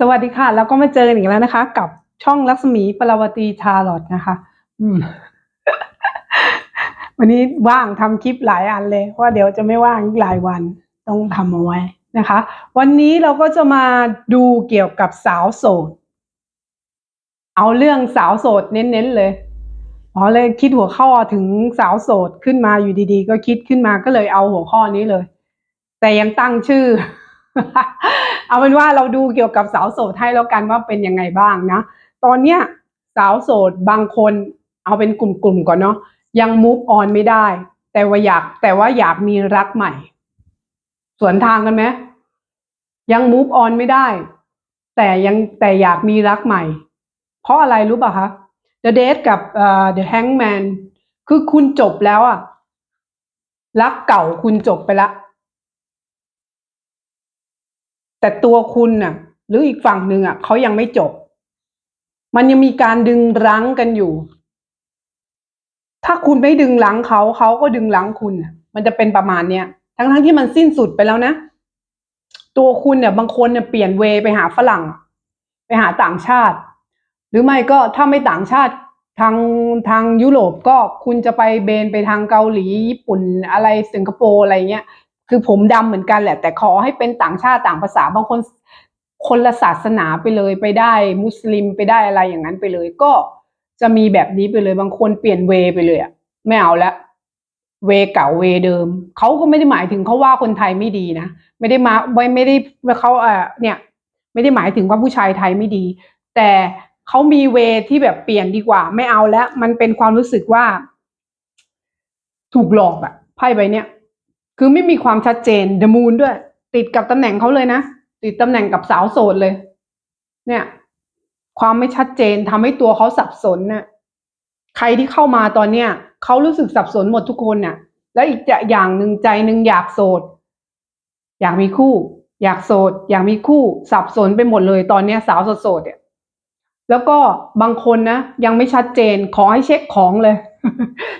สวัสดีค่ะ แล้วก็มาเจอกันอีกแล้วนะคะ กับช่องลักษมีปราวตีชาลอตนะคะ อืม วันนี้ว่างทำคลิปหลายอันเลยเพราะเดี๋ยวจะไม่ว่างอีกหลายวันต้องทำเอาไว้นะคะ วันนี้เราก็จะมาดูเกี่ยวกับสาวโสด เอาเรื่องสาวโสดเน้นๆเลยอ๋อเลยคิดหัวข้อถึงสาวโสดขึ้นมาอยู่ดีๆ ก็คิดขึ้นมาก็เลยเอาหัวข้อนี้เลย แต่ยังตั้งชื่อ เอาเป็นว่าเราดูเกี่ยวกับสาวโสดให้แล้วกันว่าเป็นยังไงบ้างนะ ตอนเนี้ยสาวโสดบางคนเอาเป็นกลุ่มๆก่อนเนาะยัง move on ไม่ได้ แต่ว่าอยากแต่ว่าอยากมีรักใหม่ สวนทางกันไหมยัง move on ไม่ได้ แต่ยังแต่อยากมีรักใหม่ เพราะอะไรรู้ป่ะคะ The Date กับเอ่อ The Hangman คือคุณจบแล้วอะรักเก่าคุณจบไปละ แต่ตัวคุณน่ะ หรืออีกฝั่งหนึ่งอะเขายังไม่จบ มันยังมีการดึงรั้งกันอยู่ ถ้าคุณไม่ดึงรั้งเขาเขาก็ดึงรั้งคุณมันจะเป็นประมาณเนี้ยทั้งทั้งๆที่มันสิ้นสุดไปแล้วนะตัวคุณเนี่ยบางคนเนี่ยเปลี่ยนเวไปหาฝรั่ง ไปหาต่างชาติ หรือไม่ก็ถ้าไม่ต่างชาติทางทางยุโรปก็คุณจะไปเบนไปทางเกาหลีญี่ปุ่นอะไรสิงคโปร์อะไรเงี้ย คือผมดำเหมือนกันแหละ แต่ขอให้เป็นต่างชาติต่างภาษาบางคนคนละศาสนาไปเลยไปได้ มุสลิมไปได้อะไรอย่างนั้นไปเลย ก็จะมีแบบนี้ไปเลยบางคนเปลี่ยนเวไปเลยอะไม่เอาละเวเก่าเวเดิมเขาก็ไม่ได้หมายถึงเขาว่าคนไทยไม่ดีนะไม่ได้มาไม่ไม่ได้เขาเออเนี่ย ไม่ได้หมายถึงว่าผู้ชายไทยไม่ดี แต่เขามีเวที่แบบเปลี่ยนดีกว่า ไม่เอาแล้วมันเป็นความรู้สึกว่า ถูกหลอกอะไพ่ใบเนี้ย คือไม่มีความชัดเจน The Moon ด้วย ติดกับตำแหน่งเขาเลยนะ ติดตำแหน่งกับสาวโสดเลย เนี่ย ความไม่ชัดเจนทำให้ตัวเขาสับสนน่ะใครที่เข้ามาตอนเนี้ยเขารู้สึกสับสนหมดทุกคนน่ะ แล้วอีกอย่างหนึ่งใจหนึ่งอยากโสด อยากมีคู่ อยากโสด อยากมีคู่สับสนไปหมดเลยตอนเนี้ย สาวโสดเนี่ยแล้วก็บางคนนะยังไม่ชัดเจนขอให้เช็คของเลย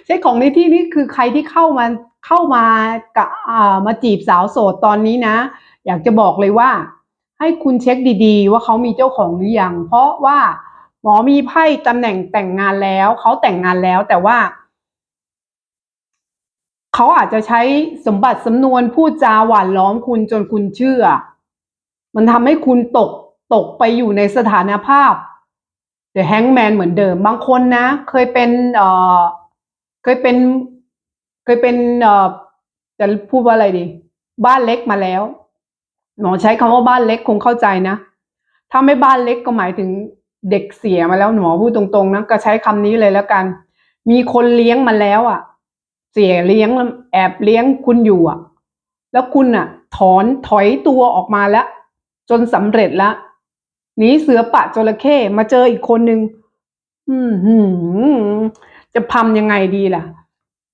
เช็คของในที่นี้คือใครที่เข้ามา เข้ามากะอ่ามาจีบสาวโสดตอนนี้นะ อยากจะบอกเลยว่า ให้คุณเช็คดีๆ ว่าเขามีเจ้าของหรือยัง เพราะว่าหมอมีไพ่ตำแหน่งแต่งงานแล้ว เขาแต่งงานแล้วแต่ว่า เขาอาจจะใช้สมบัติสำนวนพูดจาหวานล้อมคุณจนคุณเชื่อ มันทำให้คุณตกตกไปอยู่ในสถานภาพ The Hangman เหมือนเดิม บางคนนะ เคยเป็นเอ่อเคยเป็น ยเป็นเอ่อจะพูดว่าอะไรดี บ้านเล็กมาแล้ว หมอใช้คำว่าบ้านเล็กคงเข้าใจนะ ถ้าไม่บ้านเล็กก็หมายถึงเด็กเสียมาแล้วหมอพูดตรงๆนะก็ใช้คำนี้เลยแล้วกัน มีคนเลี้ยงมาแล้วอะ เสียเลี้ยงแอบเลี้ยงคุณอยู่อะ แล้วคุณอะ ถอนถอยตัวออกมาแล้ว จนสำเร็จแล้วหนีเสือปะจระเข้มาเจออีกคนนึง อืมหืมจะพำยังไงดีล่ะ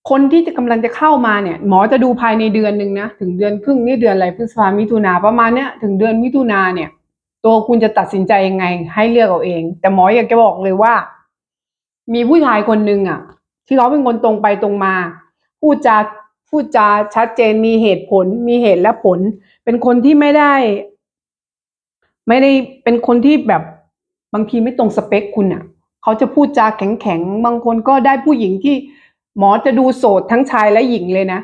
คนที่จะกำลังจะเข้ามาเนี่ยหมอจะดูภายในเดือนหนึ่งนะถึงเดือนครึ่งนี่เดือนอะไรพฤษภามิถุนาประมาณเนี้ยถึงเดือนมิถุนาเนี่ย ตัวคุณจะตัดสินใจยังไง ให้เลือกเอาเอง แต่หมออยากจะบอกเลยว่า มีผู้ชายคนหนึ่งอะ ที่เขาเป็นคนตรงไปตรงมาพูดจาพูดจาชัดเจนมีเหตุผล มีเหตุและผล เป็นคนที่ไม่ได้ ไม่ได้เป็นคนที่แบบบางทีไม่ตรงสเปคคุณอะ เขาจะพูดจาแข็งๆบางคนก็ได้ผู้หญิงที่ หมอจะดูโสดทั้งชายและหญิงเลยนะ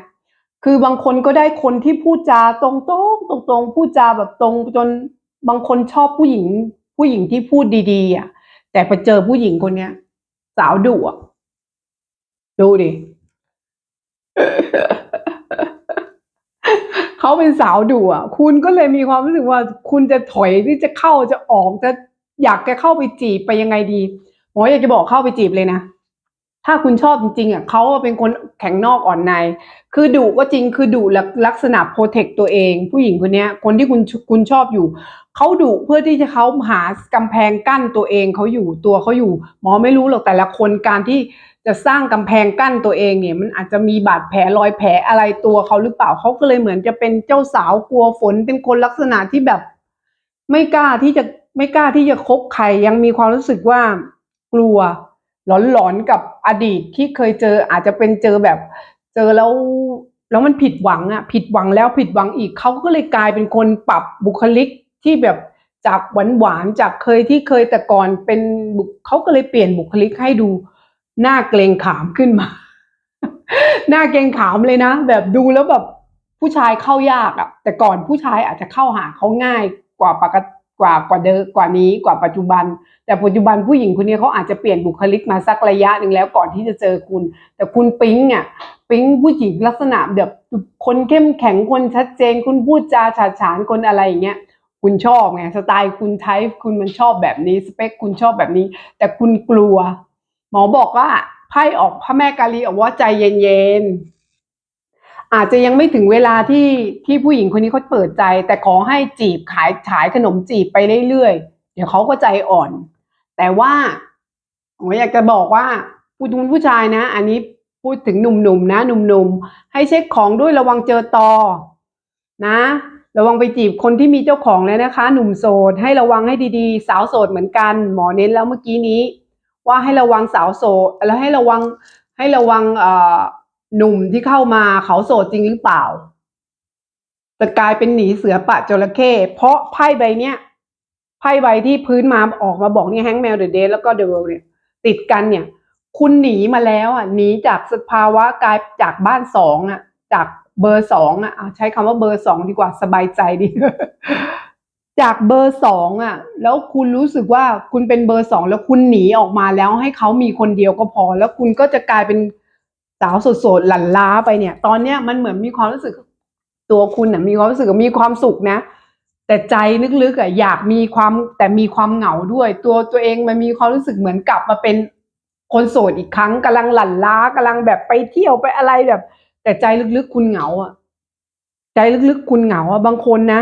คือบางคนก็ได้คนที่พูดจาตรงๆตรงๆพูดจาแบบตรงจนบางคนชอบผู้หญิง ผู้หญิงที่พูดดีๆอะ แต่ไปเจอผู้หญิงคนเนี้ย สาวดุอะดูดิเขาเป็นสาวดุอะ คุณก็เลยมีความรู้สึกว่า คุณจะถอยที่จะเข้าจะออกจะอยากจะเข้าไปจีบไปยังไงดีหมออยากจะบอกเข้าไปจีบเลยนะ ถ้าคุณชอบจริงๆอะเขาเป็นคนแข็งนอกอ่อนใน คือดุก็จริงคือดุลักษณะโปรเทคตัวเอง ผู้หญิงคนนี้คนที่คุณคุณชอบอยู่เขาดุเพื่อที่จะเขาหากำแพงกั้นตัวเองเขาอยู่ตัวเขาอยู่ หมอไม่รู้หรอกแต่ละคนการที่จะสร้างกำแพงกั้นตัวเองเนี่ย มันอาจจะมีบาดแผลรอยแผลอะไรตัวเขาหรือเปล่าเขาก็เลยเหมือนจะเป็นเจ้าสาวกลัวฝนเป็นคนลักษณะที่แบบ ไม่กล้าที่จะไม่กล้าที่จะคบใครยังมีความรู้สึกว่ากลัว หลอนๆกับอดีตที่เคยเจออาจจะเป็นเจอแบบ เจอแล้วแล้วมันผิดหวังอะผิดหวังแล้วผิดหวังอีกเขาก็เลยกลายเป็นคนปรับบุคลิกที่แบบจากหวานหวานจากเคยที่เคยแต่ก่อนเป็นบุเขาก็เลยเปลี่ยนบุคลิกให้ดูหน้าเกรงขามขึ้นมา หน้าเกรงขามเลยนะ แบบดูแล้วแบบผู้ชายเข้ายากอะแต่ก่อนผู้ชายอาจจะเข้าหาเขาง่ายกว่าปกติ กว่ากว่าเดิมกว่านี้กว่าปัจจุบัน แต่ปัจจุบันผู้หญิงคนนี้เขาอาจจะเปลี่ยนบุคลิกมาสักระยะหนึ่งแล้วก่อนที่จะเจอคุณ แต่คุณปิ๊งอะปิ๊งผู้หญิงลักษณะแบบคนเข้มแข็งคนชัดเจน คุณพูดจาฉาฉานคนอะไรอย่างเงี้ยคุณชอบไงสไตล์คุณไทป์คุณมันชอบแบบนี้สเปคคุณชอบแบบนี้ แต่คุณกลัว หมอบอกว่าไพ่ออกพระแม่กาลีออกว่าใจเย็นๆ อาจจะยังไม่ถึงเวลาที่ที่ผู้หญิงคนนี้เขาเปิดใจ แต่ขอให้จีบขายขายขนมจีบไปเรื่อยๆ เดี๋ยวเขาก็ใจอ่อน แต่ว่าผมอยากจะบอกว่าผู้ทุนผู้ชายนะ อันนี้พูดถึงหนุ่มๆนะหนุ่มๆ ให้เช็คของด้วยระวังเจอตอนะ ระวังไปจีบคนที่มีเจ้าของแล้วนะคะ หนุ่มโสดให้ระวังให้ดีๆ สาวโสดเหมือนกัน หมอเน้นแล้วเมื่อกี้นี้ ว่าให้ระวังสาวโสดแล้วให้ระวังให้ระวังเอ่อ หนุ่มที่เข้ามาเขาโสดจริงหรือเปล่าจะกลายเป็นหนีเสือปะจระเข้เพราะไพ่ใบเนี้ยไพ่ใบที่พื้นมาออกมาบอกนี่แฮงแมวเดอะเดแล้วก็เดอะเนี่ย ติดกันเนี่ย คุณหนีมาแล้วอะหนีจากสภาวะกายจากบ้านสองอะ จากเบอร์สองอะใช้คำว่าเบอร์สองดีกว่าสบายใจดี จากเบอร์สองอะ แล้วคุณรู้สึกว่าคุณเป็นเบอร์สองแล้วคุณหนีออกมาแล้วให้เขามีคนเดียวก็พอ แล้วคุณก็จะกลายเป็นาวโสดๆหลั่นล้าไปเนี่ย ตอนเนี้ยมันเหมือนมีความรู้สึกตัวคุณน่ะมีความรู้สึกมีความสุขนะ แต่ใจลึกๆอะอยากมีความแต่มีความเหงาด้วย ตัวตัวเองมันมีความรู้สึกเหมือนกลับมาเป็นคนโสดอีกครั้งกำลังหลั่นล้ากำลังแบบไปเที่ยวไปอะไรแบบ แต่ใจลึกๆคุณเหงาอะ ใจลึกๆคุณเหงาอะบางคนนะ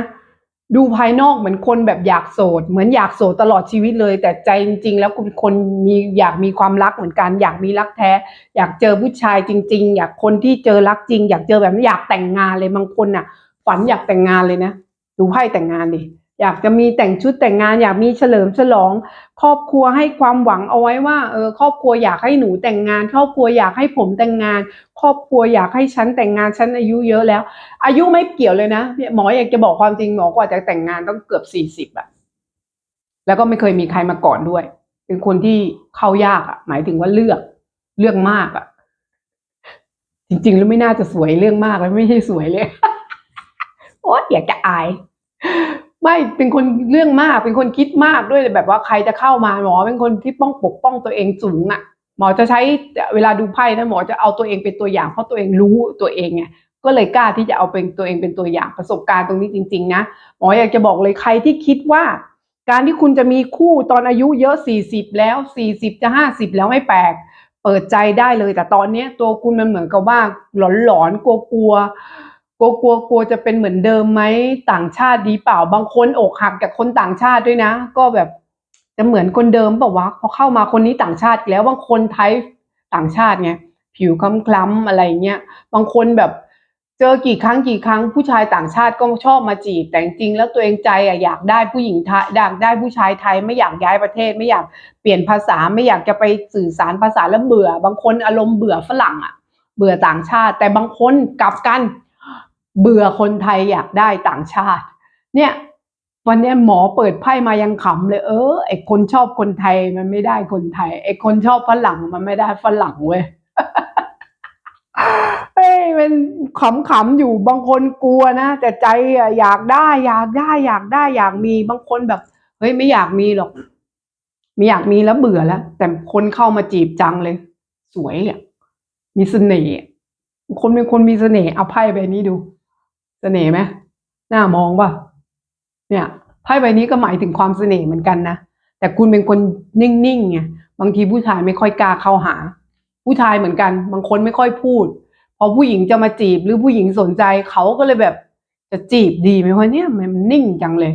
ดูภายนอกเหมือนคนแบบอยากโสด เหมือนอยากโสดตลอดชีวิตเลย แต่ใจจริง ๆ แล้วคุณคนมีอยากมีความรักเหมือนกัน อยากมีรักแท้ อยากเจอผู้ชายจริง ๆ อยากคนที่เจอรักจริง อยากเจอแบบอยากแต่งงานเลยบางคนน่ะ ฝันอยากแต่งงานเลยนะ ดูไพ่แต่งงานดิ อยากจะมีแต่งชุดแต่งงานอยากมีเฉลิมฉลอง ครอบครัวให้ความหวังเอาไว้ว่าเออครอบครัวอยากให้หนูแต่งงาน ครอบครัวอยากให้ผมแต่งงาน ครอบครัวอยากให้ฉันแต่งงานฉันอายุเยอะแล้ว อายุไม่เกี่ยวเลยนะหมออยากจะบอกความจริงหมอกว่าจะแต่งงานต้องเกือบสี่สิบอะแล้วก็ไม่เคยมีใครมาก่อนด้วย เป็นคนที่เข้ายากอะหมายถึงว่าเลือกเลือกมากอะจริงๆแล้วไม่น่าจะสวยเรื่องมากแล้วไม่ใช่สวยเลยโอ๊ยอยากจะอาย ไม่เป็นคนเรื่องมาก เป็นคนคิดมากด้วยแบบว่าใครจะเข้ามาหมอเป็นคนที่ป้องปกป้องตัวเองสูงอะ่ะ หมอจะใช้เวลาดูไพ่นะหมอจะเอาตัวเองเป็นตัวอย่างเพราะตัวเองรู้ตัวเองไงก็เลยกล้าที่จะเอาเป็นตัวเองเป็นตัวอย่างประสบการณ์ตรงนี้จริง ๆ นะหมออยากจะบอกเลยใครที่คิดว่า การที่คุณจะมีคู่ตอนอายุเยอะสี่สิบแล้วสี่สิบจะห้าสิบแล้วไม่แปลก เปิดใจได้เลยแต่ตอนเนี้ยตัวคุณมันเหมือนกับว่าหลอนๆกลัวๆ กลัวกลัวกลัวจะเป็นเหมือนเดิมไหมต่างชาติดีเปล่าบางคนอกหักจากคนต่างชาติด้วยนะ ก็แบบจะเหมือนคนเดิมเปล่าวะพอเข้ามาคนนี้ต่างชาติแล้วบางคนไทยต่างชาติไงผิวคล้ำๆอะไรเงี้ยบางคนแบบเจอกี่ครั้งกี่ครั้งผู้ชายต่างชาติก็ชอบมาจีบแต่จริงๆแล้วตัวเองใจอะอยากได้ผู้หญิงไทยอยากได้ผู้ชายไทยไม่อยากย้ายประเทศ ไม่อยากเปลี่ยนภาษาไม่อยากจะไปสื่อสารภาษาแล้วเบื่อ บางคนอารมณ์เบื่อฝรั่งอะเบื่อต่างชาติ แต่บางคนกลับกัน เบื่อคนไทยอยากได้ต่างชาติ เนี่ยวันนี้หมอเปิดไพ่มายังขำเลย เออไอคนชอบคนไทยมันไม่ได้คนไทยไอคนชอบฝรั่งมันไม่ได้ฝรั่งเว้ยเฮ้ยมันขำๆอยู่บางคนกลัวนะแต่ใจอะอยากได้ อยากได้ อยากได้อยากมีบางคนแบบเฮ้ยไม่อยากมีหรอกไม่อยากมีแล้วเบื่อแล้ว แต่คนเข้ามาจีบจังเลย สวยอะมีเสน่ห์คนเป็นคนมีเสน่ห์เอาไพ่ใบนี้ดู เสน่ห์ไหมน่ามองป่ะเนี่ยไพ่ใบนี้ก็หมายถึงความเสน่ห์เหมือนกันนะแต่คุณเป็นคนนิ่งๆไงบางทีผู้ชายไม่ค่อยกล้าเข้าหา ผู้ชายเหมือนกัน บางคนไม่ค่อยพูด พอผู้หญิงจะมาจีบหรือผู้หญิงสนใจเขาก็เลยแบบจะจีบดีไหมวะเนี่ยมันนิ่งจังเลย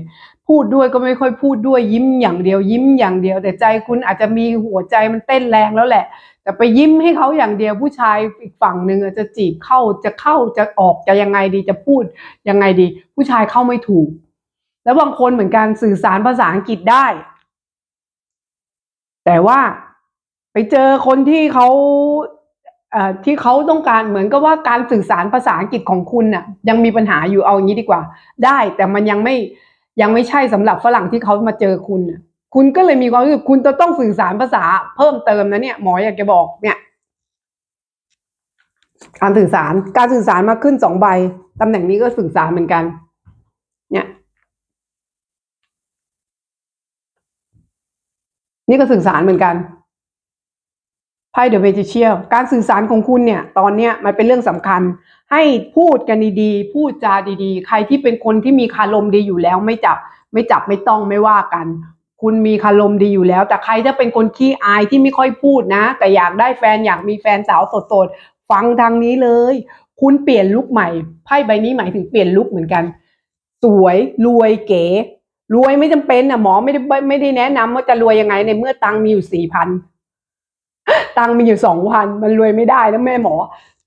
พูดด้วยก็ไม่ค่อยพูดด้วยยิ้มอย่างเดียว ยิ้มอย่างเดียว แต่ใจคุณอาจจะมีหัวใจมันเต้นแรงแล้วแหละ แต่ไปยิ้มให้เขาอย่างเดียวผู้ชายอีกฝั่งหนึ่งจะจีบเข้าจะเข้าจะออกจะยังไงดีจะพูดยังไงดี ผู้ชายเข้าไม่ถูก แล้วบางคนเหมือนกันสื่อสารภาษาอังกฤษได้ แต่ว่าไปเจอคนที่เขาที่เขาต้องการเหมือนกับว่าการสื่อสารภาษาอังกฤษของคุณน่ะ ยังมีปัญหาอยู่เอาอย่างนี้ดีกว่า ได้แต่มันยังไม่ยังไม่ใช่สำหรับฝรั่งที่เขามาเจอคุณน่ะ คุณก็เลยมีความรู้สึกคุณจะต้องสื่อสารภาษาเพิ่มเติมนะเนี่ย หมออยากจะบอกเนี่ยการสื่อสารการสื่อสารมาขึ้นสองใบตำแหน่งนี้ก็สื่อสารเหมือนกัน เนี่ย นี่ก็สื่อสารเหมือนกันไพ่เดอะเมจิเชียลการสื่อสารของคุณเนี่ย ตอนเนี้ยมันเป็นเรื่องสำคัญ ให้พูดกันดีๆพูดจาดีๆ ใครที่เป็นคนที่มีคารมดีอยู่แล้วไม่จับ ไม่จับไม่ต้องไม่ว่ากัน คุณมีคารมดีอยู่แล้ว แต่ใครถ้าเป็นคนขี้อายที่ไม่ค่อยพูดนะ แต่อยากได้แฟนอยากมีแฟนสาวสดๆ ฟังทางนี้เลย คุณเปลี่ยนลุคใหม่ไพ่ใบนี้หมายถึงเปลี่ยนลุคเหมือนกัน สวยรวยเก๋รวยไม่จำเป็นนะหมอไม่ได้ไม่ได้แนะนำว่าจะรวยยังไงในเมื่อตังมีอยู่สี่พันตังมีอยู่สองพันมันรวยไม่ได้แล้วแม่หมอ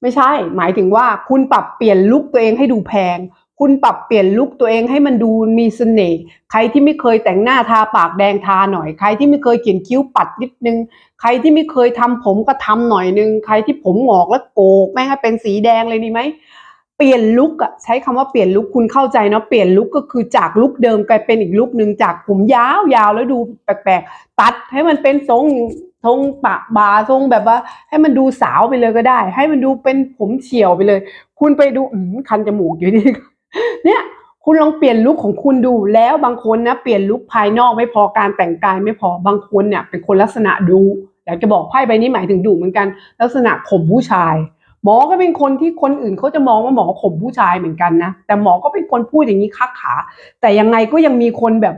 ไม่ใช่ หมายถึงว่าคุณปรับเปลี่ยนลุคตัวเองให้ดูแพง คุณปรับเปลี่ยนลุคตัวเองให้มันดูมีเสน่ห์ใครที่ไม่เคยแต่งหน้าทาปากแดงทาหน่อย ใครที่ไม่เคยเขียนคิ้วปัดนิดนึง ใครที่ไม่เคยทำผมก็ทำหน่อยนึง ใครที่ผมหงอกแล้วโกกแม่งให้เป็นสีแดงเลยดีไหมเปลี่ยนลุคอะใช้คำว่าเปลี่ยนลุคคุณเข้าใจเนาะเปลี่ยนลุคก็คือจากลุคเดิมกลายเป็นอีกลุคหนึ่งจากผมยาวยาวแล้วดูแปลกๆ ตัดให้มันเป็นทรงทรงปะบาทรงแบบว่า ให้มันดูสาวไปเลยก็ได้ ให้มันดูเป็นผมเฉียวไปเลย คุณไปดูคันจมูกอยู่นี่ เนี่ยคุณลองเปลี่ยนลุคของคุณดูแล้วบางคนนะเปลี่ยนลุคภายนอกไม่พอการแต่งกายไม่พอบางคนเนี่ยเป็นคนลักษณะดูอยากจะบอกไพ่ใบนี้หมายถึงดูเหมือนกัน ลักษณะข่มผู้ชาย หมอก็เป็นคนที่คนอื่นเขาจะมองว่าหมอข่มผู้ชายเหมือนกันนะแต่หมอก็เป็นคนพูดอย่างนี้คักขา แต่ยังไงก็ยังมีคนแบบ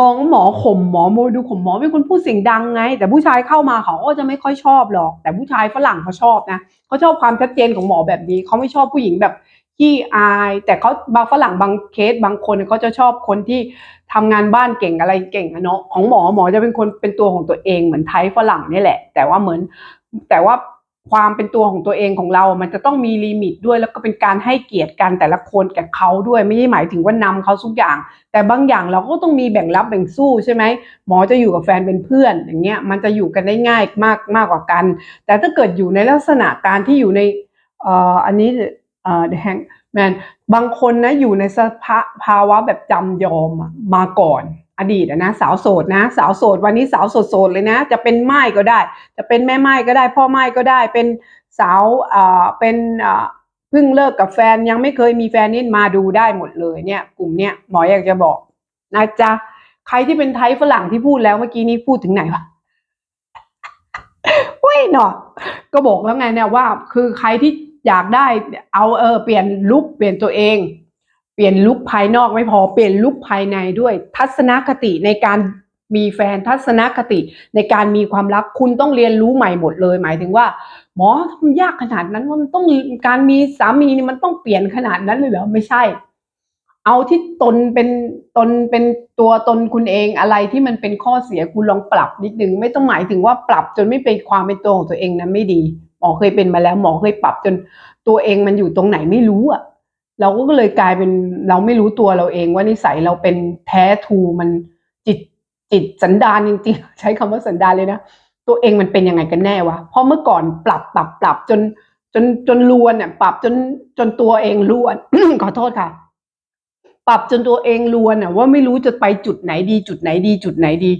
มองหมอข่มหมอโมดูข่มหมอเป็นคนพูดเสียงดังไง แต่ผู้ชายเข้ามาเขาก็จะไม่ค่อยชอบหรอก แต่ผู้ชายฝรั่งเขาชอบนะเขาชอบความชัดเจนของหมอแบบนี้เขาไม่ชอบผู้หญิงแบบ ขี้อาย แต่เขาบางฝรั่งบางเคสบางคนเขาจะชอบคนที่ทำงานบ้านเก่งอะไรเก่งเนาะของหมอหมอจะเป็นคนเป็นตัวของตัวเองเหมือนไทยฝรั่งนี่แหละ แต่ว่าเหมือนแต่ว่าความเป็นตัวของตัวเองของเรา มันจะต้องมีลิมิตด้วยแล้วก็เป็นการให้เกียรติกันแต่ละคนแก่เขาด้วย ไม่ใช่หมายถึงว่านำเขาทุกอย่าง แต่บางอย่างเราก็ต้องมีแบ่งรับแบ่งสู้ใช่ไหมหมอจะอยู่กับแฟนเป็นเพื่อนอย่างเงี้ยมันจะอยู่กันได้ง่ายมากมากกว่ากัน แต่ถ้าเกิดอยู่ในลักษณะการที่อยู่ในเอ่ออันนี้ the hang man บางคนนะอยู่ในสภาภาวะแบบจำยอมมาก่อนอดีตนะสาวโสดนะ สาวโสดวันนี้สาวโสดๆเลยนะ จะเป็นไม้ก็ได้ จะเป็นแม่ไม้ก็ได้ พ่อไม้ก็ได้เป็นสาวเอ่อเป็นเอ่อเพิ่งเลิกกับแฟนยังไม่เคยมีแฟนนี่มาดูได้หมดเลยเนี่ย กลุ่มเนี้ยหมออยากจะบอกนะจ๊ะใครที่เป็นไทยฝรั่งที่พูดแล้วเมื่อกี้นี้พูดถึงไหนวะเว้ยเนาะก็บอกแล้วไงเนี่ยว่า คือใครที่ อยากได้เอาเออเปลี่ยนลุคเปลี่ยนตัวเอง เปลี่ยนลุคภายนอกไม่พอเปลี่ยนลุคภายในด้วย ทัศนคติในการมีแฟนทัศนคติในการมีความรักคุณต้องเรียนรู้ใหม่หมดเลย หมายถึงว่า หมอทำยากขนาดนั้นว่ามันต้องการมีสามีนี่มันต้องเปลี่ยนขนาดนั้นเลยเหรอไม่ใช่ เอาที่ตนเป็นตนเป็นตัวตนคุณเองอะไรที่มันเป็นข้อเสียคุณลองปรับนิดนึงไม่ต้องหมายถึงว่าปรับจนไม่เป็นความเป็นตัวของตัวเองนั้นไม่ดี หมอเคยเป็นมาแล้ว หมอเคยปรับจนตัวเองมันอยู่ตรงไหนไม่รู้อะเราก็เลยกลายเป็นเราไม่รู้ตัวเราเองว่านิสัยเราเป็นแท้ทูมันจิตจิตสันดานจริงๆ ใช้คำว่าสันดานเลยนะตัวเองมันเป็นยังไงกันแน่วะเพราะเมื่อก่อนปรับปรับปรับจนจนจนลวนเนี่ยปรับจนจนตัวเองลวนขอโทษค่ะ ปรับจนตัวเองลวนอะว่าไม่รู้จะไปจุดไหนดี จุดไหนดี จุดไหนดี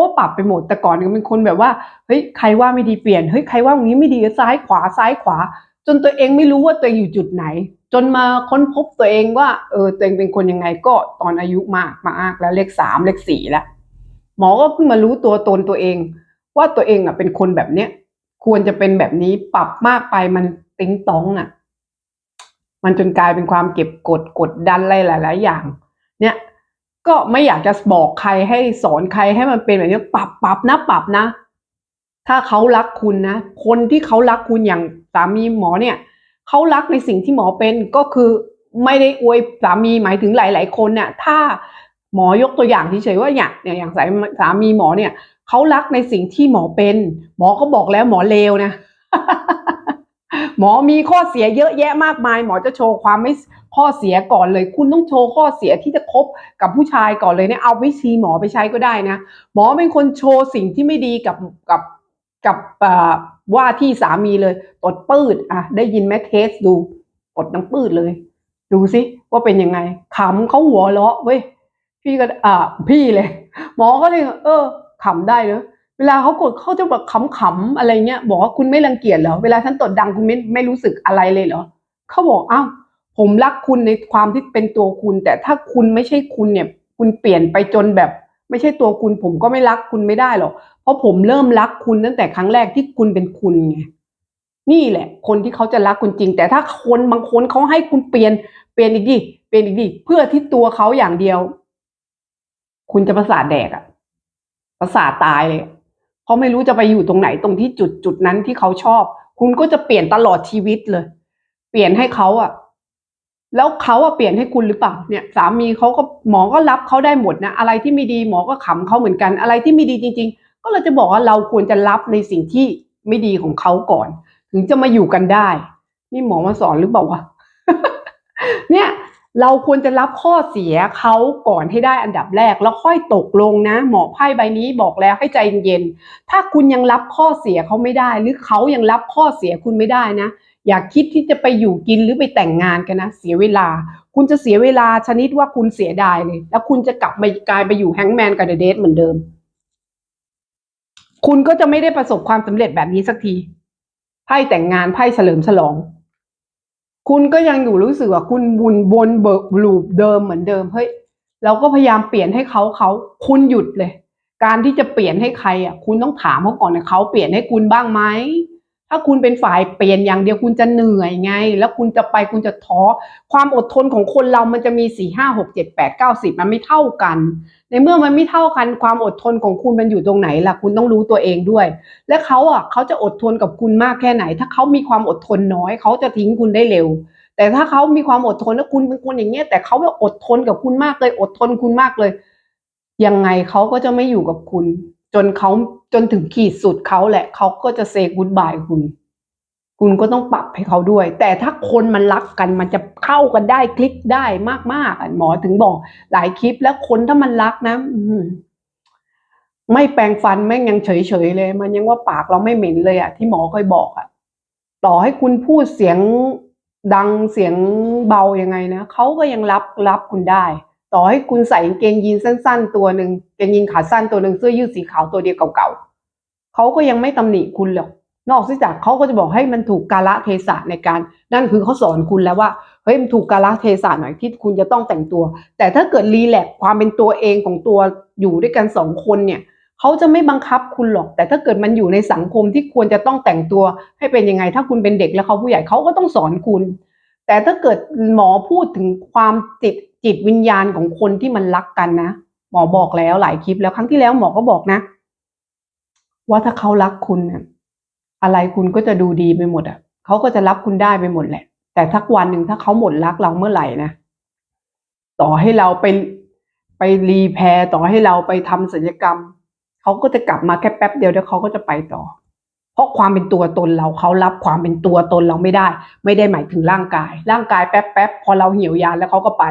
เพราะปรับไปหมด แต่ก่อนก็เป็นคนแบบว่าเฮ้ยใครว่าไม่ดีเปลี่ยนเฮ้ยใครว่าอย่างนี้ไม่ดีซ้ายขวาซ้ายขวา จนตัวเองไม่รู้ว่าตัวเองอยู่จุดไหน จนมาค้นพบตัวเองว่าเออตัวเองเป็นคนยังไงก็ตอนอายุมากมากแล้วเลขสามเลขสี่แล้วหมอก็เพิ่งมารู้ตัวตนตัวเอง ว่าตัวเองอะเป็นคนแบบเนี้ยควรจะเป็นแบบนี้ปรับมากไปมันติ้งต้องอะ มันจนกลายเป็นความเก็บกดกดดันอะไรหลาย ๆ อย่าง เนี่ย ก็ไม่อยากจะบอกใครให้สอนใครให้มันเป็นแบบนี้ปรับปรับนะปรับนะ ถ้าเขารักคุณนะ คนที่เขารักคุณอย่างสามีหมอเนี่ยเขารักในสิ่งที่หมอเป็นก็คือไม่ได้อวยสามีหมายถึงหลาย ๆ คนเนี่ยถ้าหมอยกตัวอย่างเฉยๆว่าอย่างเนี่ยอย่างสายสามีหมอเนี่ยเขารักในสิ่งที่หมอเป็น หมอก็บอกแล้วหมอเลวนะ หมอมีข้อเสียเยอะแยะมากมาย หมอจะโชว์ความไม่ข้อเสียก่อนเลย คุณต้องโชว์ข้อเสียที่จะคบกับผู้ชายก่อนเลยเนี่ยเอาวิธีหมอไปใช้ก็ได้นะ หมอเป็นคนโชว์สิ่งที่ไม่ดีกับกับกับว่าที่สามีเลยตดปืดอะได้ยินไหมเทสดูกดน้ำปืดเลย ดูสิว่าเป็นยังไงขำเขาหัวเราะเว้ยพี่ก็อ่าพี่เลย หมอก็เลย เออขำได้เนอะ เวลาเขากดเขาจะแบบขำๆอะไรเงี้ยบอกว่าคุณไม่รังเกียจเหรอเวลาฉันตดดังคุณไม่ไม่รู้สึกอะไรเลยเหรอเขาบอกอ้าวผมรักคุณในความที่เป็นตัวคุณ แต่ถ้าคุณไม่ใช่คุณเนี่ย คุณเปลี่ยนไปจนแบบ ไม่ใช่ตัวคุณ ผมก็ไม่รักคุณไม่ได้หรอกเพราะผมเริ่มรักคุณตั้งแต่ครั้งแรกที่คุณเป็นคุณไงนี่แหละ คนที่เขาจะรักคุณจริง แต่ถ้าคนบางคนเขาให้คุณเปลี่ยนเปลี่ยนอีกดิเปลี่ยนอีกดิเพื่อที่ตัวเขาอย่างเดียว คุณจะประสาทแดกอะประสาทตายเลย ราะไม่รู้จะไปอยู่ตรงไหนตรงที่จุดจุดนั้นที่เขาชอบ คุณก็จะเปลี่ยนตลอดชีวิตเลย เปลี่ยนให้เขาอะแล้วเขาอะเปลี่ยนให้คุณหรือเปล่าเนี่ย สามีเขาก็หมอก็รับเขาได้หมดนะอะไรที่ไม่ดีหมอก็ขำเขาเหมือนกัน อะไรที่ไม่ดีจริง ๆ ก็เราจะบอกว่าเราควรจะรับในสิ่งที่ไม่ดีของเขาก่อน ถึงจะมาอยู่กันได้ นี่หมอมาสอนหรือเปล่าวะเนี่ย เราควรจะรับข้อเสียเขาก่อนให้ได้อันดับแรก แล้วค่อยตกลงนะ หมอไพ่ใบนี้บอกแล้วให้ใจเย็นๆถ้าคุณยังรับข้อเสียเขาไม่ได้ หรือเขายังรับข้อเสียคุณไม่ได้นะ อย่าคิดที่จะไปอยู่กินหรือไปแต่งงานกันนะ เสียเวลา คุณจะเสียเวลาชนิดว่าคุณเสียดายเลย แล้วคุณจะกลับไปกลายไปอยู่แฮงแมนกับเดอะเดทเหมือนเดิม คุณก็จะไม่ได้ประสบความสำเร็จแบบนี้สักทีไพ่แต่งงานไพ่เฉลิมฉลอง คุณก็ยังอยู่รู้สึกว่าคุณบุนบนเบิกลูปเดิมเหมือนเดิมเฮ้ยเราก็พยายามเปลี่ยนให้เขาเขาคุณหยุดเลย การที่จะเปลี่ยนให้ใครอะคุณต้องถามเขาก่อนนะเขาเปลี่ยนให้คุณบ้างไหม ถ้าคุณเป็นฝ่ายเปลี่ยนอย่างเดียวคุณจะเหนื่อยไง แล้วคุณจะไปคุณจะท้อความอดทนของคนเรามันจะมีสี่ห้าหกเจ็ดแปดเก้าสิบมันไม่เท่ากัน ในเมื่อมันไม่เท่ากัน ความอดทนของคุณมันอยู่ตรงไหนล่ะคุณต้องรู้ตัวเองด้วย และเขาอะเขาจะอดทนกับคุณมากแค่ไหน ถ้าเขามีความอดทนน้อย เขาจะทิ้งคุณได้เร็ว แต่ถ้าเขามีความอดทนแล้วคุณเป็นคนอย่างเงี้ยแต่เขาอดทนกับคุณมากเลยอดทนคุณมากเลย ยังไงเขาก็จะไม่อยู่กับคุณ จนเขาจนถึงขีดสุดเขาแหละ เขาก็จะเซกุดบายคุณ คุณก็ต้องปรับให้เขาด้วย แต่ถ้าคนมันรักกันมันจะเข้ากันได้คลิกได้มากๆอะหมอถึงบอก หลายคลิปแล้วคนถ้ามันรักนะอืไม่แปรงฟันแม่งยังเฉยๆเลย มันยังว่าปากเราไม่เหม็นเลยอะที่หมอเคยบอกอะต่อให้คุณพูดเสียงดังเสียงเบายังไงนะเขาก็ยังรับรับคุณได้ ต่อให้คุณใส่กางเกงยีนสั้น ๆ ตัวหนึ่งกางเกงยีนขาสั้นตัวหนึ่งเสื้อยืดสีขาวตัวเดียวเก่าๆเขาก็ยังไม่ตำหนิคุณหรอกนอกจากเขาก็จะบอกให้มันถูกกาละเทศะในการ นั่นคือเขาสอนคุณแล้วว่าเฮ้ยมันถูกกาละเทศะหน่อยที่คุณจะต้องแต่งตัว แต่ถ้าเกิดรีแลกความเป็นตัวเองของตัวอยู่ด้วยกันสองคนเนี่ยเขาจะไม่บังคับคุณหรอก แต่ถ้าเกิดมันอยู่ในสังคมที่ควรจะต้องแต่งตัวให้เป็นยังไง ถ้าคุณเป็นเด็กแล้วเขาผู้ใหญ่เขาก็ต้องสอนคุณ แต่ถ้าเกิดหมอพูดถึงความจิต จิตวิญญาณของคนที่มันรักกันนะหมอบอกแล้วหลายคลิปแล้วครั้งที่แล้วหมอก็บอกนะ ว่าถ้าเขารักคุณอะไรคุณก็จะดูดีไปหมดอะเขาก็จะรับคุณได้ไปหมดแหละ แต่ทักวันหนึ่งถ้าเขาหมดรักเราเมื่อไหร่นะต่อให้เราไปไปรีแพร์ต่อให้เราไปทำศัลยกรรมเขาก็จะกลับมาแค่แป๊บเดียวแล้วเขาก็จะไปต่อ ราะความเป็นตัวตนเราเขารับความเป็นตัวตนเราไม่ได้ ไม่ได้หมายถึงร่างกาย ร่างกายแป๊บแป๊บพอเราเหี่ยวยานแล้วเขาก็ไป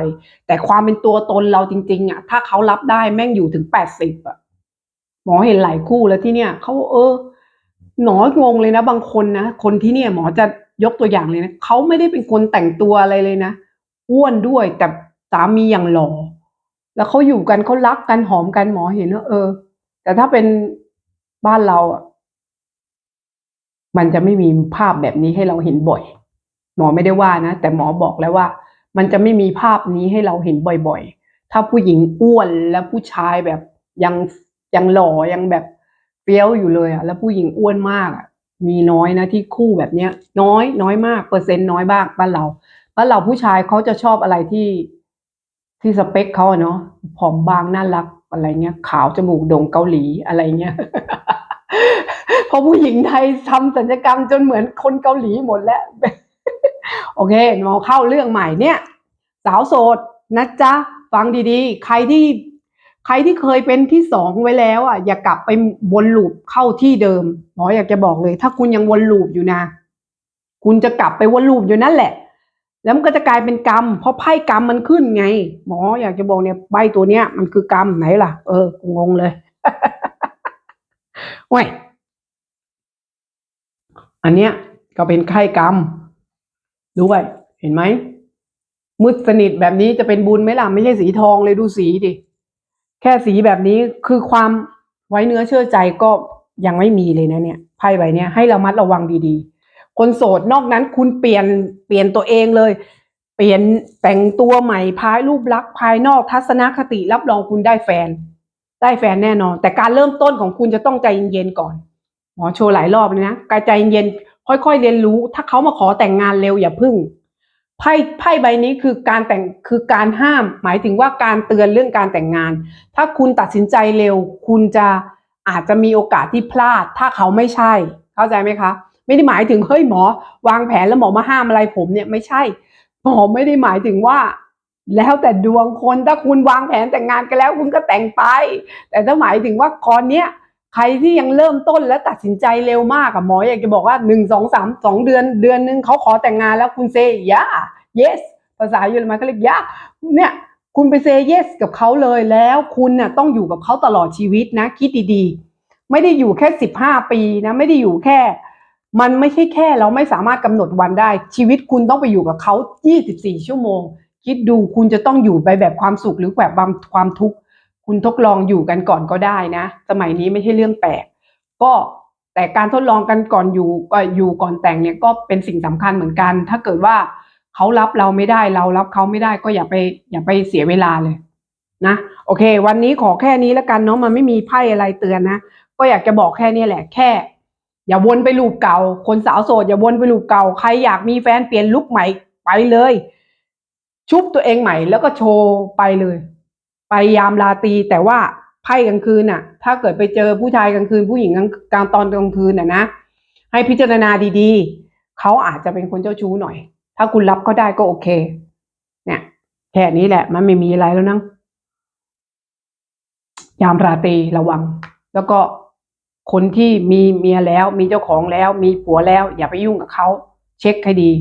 แต่ความเป็นตัวตนเราจริง ๆอะถ้าเขารับได้แม่งอยู่ถึงแปดสิบอะหมอเห็นหลายคู่แล้วที่เนี่ยเขาเออหนองงเลยนะ บางคนนะคนที่เนี่ยหมอจะยกตัวอย่างเลยนะเขาไม่ได้เป็นคนแต่งตัวอะไรเลยนะอ้วนด้วยแต่สามีอย่างหล่อแล้วเขาอยู่กันเขารักกันหอมกันหมอเห็นว่าเออ แต่ถ้าเป็นบ้านเราอะ มันจะไม่มีภาพแบบนี้ให้เราเห็นบ่อย หมอไม่ได้ว่านะ แต่หมอบอกแล้วว่า มันจะไม่มีภาพนี้ให้เราเห็นบ่อยๆ ถ้าผู้หญิงอ้วนและผู้ชายแบบยังยังหล่อยังแบบเฟี้ยวอยู่เลยอะแล้วผู้หญิงอ้วนมากอะมีน้อยนะที่คู่แบบเนี้ย น้อยน้อยมากเปอร์เซ็นต์น้อยบ้างบ้านเราบ้านเราผู้ชายเขาจะชอบอะไรที่ที่สเปคเขาเนาะผอมบางน่ารักอะไรเงี้ยขาวจมูกโด่งเกาหลีอะไรเงี้ย พอผู้หญิงไทยทำศัลยกรรมจนเหมือนคนเกาหลีหมดแล้ว โอเคมาเข้าเรื่องใหม่เนี่ย สาวโสดนะจ๊ะ ฟังดีๆ ใครที่ใครที่เคยเป็นที่สองไว้แล้วอะอย่ากลับไปวนลูปเข้าที่เดิมหมออยากจะบอกเลย ถ้าคุณยังวนลูปอยู่นะ คุณจะกลับไปวนลูปอยู่นั่นแหละ แล้วมันก็จะกลายเป็นกรรม เพราะไพ่กรรมมันขึ้นไง หมออยากจะบอกเนี่ยใบตัวเนี้ย มันคือกรรมไหนล่ะ เออ งงเลยโอันเนี้ยก็เป็นไข้กรรมด้วยเห็นไหมมืดสนิทแบบนี้จะเป็นบุญไหมล่ะไม่ใช่สีทองเลยดูสีดิแค่สีแบบนี้คือความไว้เนื้อเชื่อใจก็ยังไม่มีเลยนะเนี่ยไพ่ใบเนี้ยให้เระมัดระวังดีๆ คนโสดนอกนั้นคุณเปลี่ยนเปลี่ยนตัวเองเลย เปลี่ยนแต่งตัวใหม่ภายรูปลักษณ์ภายนอกทัศนคติรับรองคุณได้แฟน ได้แฟนแน่นอน แต่การเริ่มต้นของคุณจะต้องใจเย็นๆก่อน มอโชว์หลายรอบเลยนะกายใจเย็นค่อยๆเรียนรู้ ถ้าเขามาขอแต่งงานเร็วอย่าพึ่งไพ่ไพ่ใบนี้คือการแต่งคือการห้าม หมายถึงว่าการเตือนเรื่องการแต่งงาน ถ้าคุณตัดสินใจเร็ว คุณจะอาจจะมีโอกาสที่พลาด ถ้าเขาไม่ใช่ เข้าใจไหมคะ ไม่ได้หมายถึงเฮ้ยหมอ วางแผนแล้วหมอมาห้ามอะไรผมเนี่ยไม่ใช่หมอไม่ได้หมายถึงว่า แล้วแต่ดวงคนถ้าคุณวางแผนแต่งงานกันแล้ว คุณก็แต่งไป แต่ถ้าหมายถึงว่าคอนเนี้ย ใครที่ยังเริ่มต้นและตัดสินใจเร็วมากอะหมออยากจะบอกว่าหนึ่งสองสามสองเดือนเดือนนึงเขาขอแต่งงานแล้วคุณเซย่า yes ภาษาเยอรมันเขาเรียกย่าเนี่ยคุณไปเซ yes กับเขาเลยแล้วคุณน่ะต้องอยู่กับเขาตลอดชีวิตนะ คิดดีๆ ไม่ได้อยู่แค่สิบห้าปีนะไม่ได้อยู่แค่ มันไม่ใช่แค่เราไม่สามารถกำหนดวันได้ ชีวิตคุณต้องไปอยู่กับเขา24ชั่วโมง คิดดูคุณจะต้องอยู่ไปแบบความสุขหรือแบบความทุกข์ คุณทดลองอยู่กันก่อนก็ได้นะ สมัยนี้ไม่ใช่เรื่องแปลก ก็แต่การทดลองกันก่อนอยู่ก็อยู่ก่อนแต่งเนี่ยก็เป็นสิ่งสำคัญเหมือนกัน ถ้าเกิดว่าเขารับเราไม่ได้เรารับเขาไม่ได้ก็อย่าไปอย่าไปเสียเวลาเลยนะโอเค วันนี้ขอแค่นี้แล้วกันเนาะมันไม่มีไพ่อะไรเตือนนะก็อยากจะบอกแค่นี้แหละแค่ อย่าวนไปลูปเก่า คนสาวโสดอย่าวนไปลูปเก่าใครอยากมีแฟนเปลี่ยนลุคใหม่ไปเลย ชุบตัวเองใหม่แล้วก็โชว์ไปเลย ไปยามราตรีแต่ว่าไพ่กลางคืนน่ะ ถ้าเกิดไปเจอผู้ชายกลางคืน ผู้หญิงกลางกลางตอนกลางคืนน่ะนะให้พิจารณาดีๆ เขาอาจจะเป็นคนเจ้าชู้หน่อย ถ้าคุณรับเขาได้ก็โอเค เนี่ยแค่นี้แหละมันไม่มีอะไรแล้วนะยามราตรีระวัง แล้วก็คนที่มีเมียแล้ว มีเจ้าของแล้ว มีผัวแล้ว อย่าไปยุ่งกับเขาเช็คให้ดี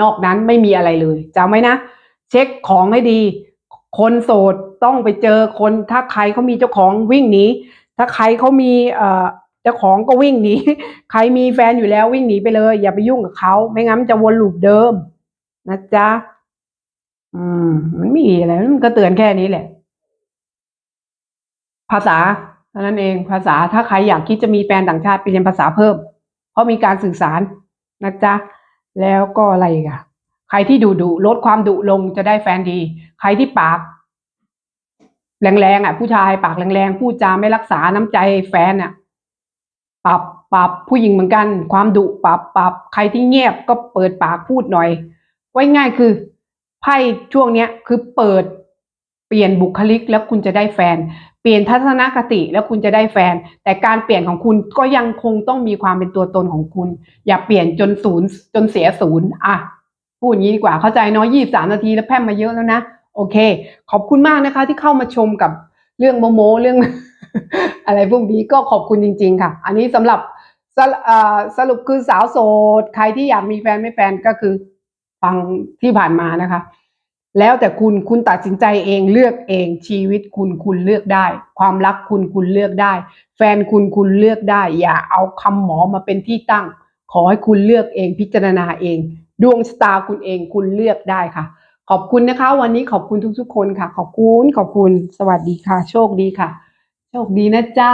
นอกนั้นไม่มีอะไรเลยจำไว้นะ เช็คของให้ดี คนโสดต้องไปเจอคนถ้าใครเขามีเจ้าของวิ่งหนีถ้าใครเขามีเอ่อเจ้าของก็วิ่งหนีใครมีแฟนอยู่แล้ววิ่งหนีไปเลย อย่าไปยุ่งกับเขาไม่งั้นมันจะวนลูปเดิม นะจ๊ะอืม มันไม่มีอะไรมันก็เตือนแค่นี้แหละ ภาษาเท่านั้นเองภาษาถ้าใครอยากคิดจะมีแฟนต่างชาติไปเรียนภาษาเพิ่ม เพราะมีการสื่อสารนะจ๊ะแล้วก็อะไรอีกอะ ใครที่ดุดุลดความดุลงจะได้แฟนดี ใครที่ปาก แรงๆอะ ผู้ชายปากแรงๆพูดจาไม่รักษาน้ำใจแฟนอะปรับปรับผู้หญิงเหมือนกัน ความดุปรับปรับใครที่เงียบก็เปิดปากพูดหน่อย ไว้ง่ายคือไพ่ช่วงเนี้ยคือเปิดเปลี่ยนบุคลิกแล้วคุณจะได้แฟน เปลี่ยนทัศนคติแล้วคุณจะได้แฟน แต่การเปลี่ยนของคุณก็ยังคงต้องมีความเป็นตัวตนของคุณ อย่าเปลี่ยนจนศูนย์จนเสียศูนย์อะ พูดอย่างนี้ดีกว่าเข้าใจเนาะยี่สามนาทีแล้วแพ่มมาเยอะแล้วนะโอเค ขอบคุณมากนะคะ ที่เข้ามาชมกับเรื่องโมโมเรื่อง อะไรพวกนี้ก็ขอบคุณจริง ๆ ค่ะ อันนี้สำหรับสสรุปคือสาวโสด ใครที่อยากมีแฟนไม่แฟนก็คือฟังที่ผ่านมานะคะ แล้วแต่คุณคุณตัดสินใจเองเลือกเองชีวิตคุณคุณเลือกได้ ความรักคุณคุณเลือกได้ แฟนคุณคุณเลือกได้ อย่าเอาคำหมอมาเป็นที่ตั้ง ขอให้คุณเลือกเองพิจารณาเอง ดวงชะตาคุณเองคุณเลือกได้ค่ะ ขอบคุณนะคะ วันนี้ขอบคุณทุกๆคนค่ะ ขอบคุณขอบคุณสวัสดีค่ะ โชคดีค่ะ โชคดีนะจ้า